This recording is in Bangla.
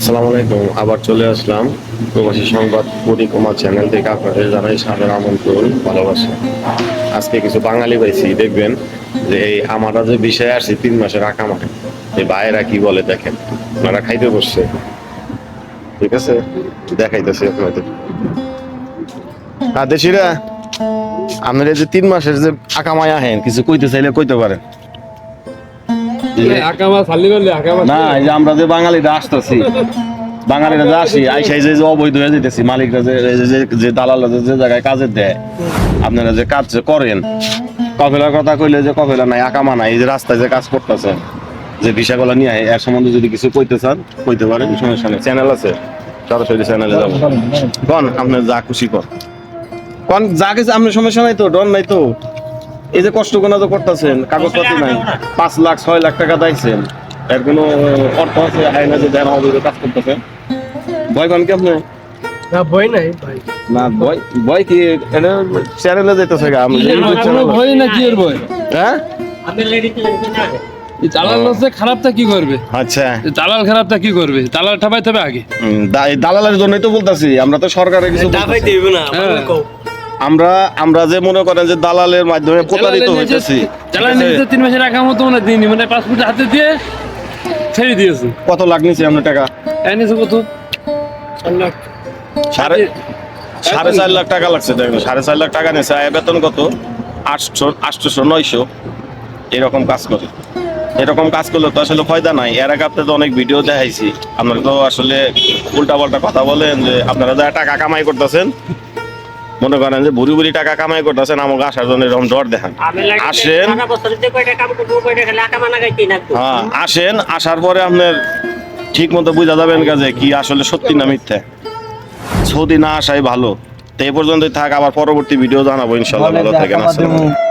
আসসালামু আলাইকুম, আবার চলে আসলাম প্রবাসী সংবাদ পরিক্রমা চ্যানেল থেকে। আপনাদের জানাই সাদর আমন্ত্রণ, ভালোবাসা। আজকে কিছু বাঙালি পাইছি দেখবেন যে এই আমরা যে বিষয়ে আসছি তিন মাসের আঁকা মারে এই ভাইয়েরা কি বলে দেখেন? ওনারা খাইতে বসছে। ঠিক আছে? দেখাইতেছি আপনাদের। আর দেশিরা, আপনারা যে তিন মাসের যে আঁকা মায়া হেন কিছু কইতে চাইলে কইতে পারেন। না এই যে আমরা যে বাঙালিরা আসতেছি বাঙালিরা যে আসি আইসাই যে যে অবৈধ হয়ে যেতেছি মালিকরা যে যে- যে- যে দালালরা যে যে জায়গায় কাজে দেয় আপনারা যে কাজ করেন কফেলার কথা কইলে যে কফেলা নাই আকামা নাই এই যে রাস্তায় যে কাজ করতেছেন যে ভিসাগুলো নিয়ে এর সম্বন্ধে যদি কিছু কইতে চান কইতে পারেন সমস্যা নেই। চ্যানেল আছে? সরাসরি চ্যানেলে যাব। কন আপনার যা খুশি কর। কন যা কিছু আপনার সমস্যা নাই তো ডন নাই তো। এই যে কষ্ট কোনা তো করতেছেন কাগজপত্র নাই। পাঁচ লাখ ছয় লাখ টাকা দিয়েছেন এর কোনো অর্থ আছে? আইনা যে দেন অবৈধ কাজ করতেছেন ভয় পান কি আপনি? না বই নাই ভাই। না ভয় ভয় কি? এটা চ্যানেলে যেতেছে গা আমি যে YouTube কোনো channel- বই না কি এর বই হ্যাঁ? এই দালাল হচ্ছে খারাপটা কি করবে? আচ্ছা। দালাল খারাপটা কি করবে? দালাল ঠাপাইতে হবে আগে। দালালের জন্যই তো বলতাছি আমরা তো সরকারের কিছু বলতাছি। হ্যাঁ। আমরা আমরা যে মনে করেন যে দালালের মাধ্যমে প্রতারিত হইতেছি। তিন মাসের রাখা মতো মানে দিইনি মানে পাসপোর্ট হাতে দিয়ে ছেড়ে দিয়েছে। কত লাখ নিছি আপনার টাকা? এনেছে কত? সাড়ে সাড়ে চার লাখ টাকা লাগছে দেখুন সাড়ে চার লাখ টাকা নিয়েছে আয় বেতন কত? আটশো আটশোশো নয়শো। এরকম কাজ করে। এরকম কাজ করলে তো আসলে ফায়দা নাই। এর আগে আপনাদের অনেক ভিডিও দেখাইছি। আপনারা তো আসলে উল্টা পাল্টা কথা বলেন যে আপনারা যা টাকা কামাই করতেছেন মনে করেন যে ভুরি ভুরি টাকা কামাই করতেছেন আমাকে আসার জন্য এরকম ডর দেখান। আসেন। হ্যাঁ আসেন আসার পরে আপনার ঠিক মতো বুঝা যাবেন কাজে কি আসলে সত্যি না মিথ্যে। সৌদি না আসাই ভালো। তো এই পর্যন্তই থাক আবার পরবর্তী ভিডিও জানাব ইনশাল্লাহ ভালো থাকেন আসসালামু আলাইকুম।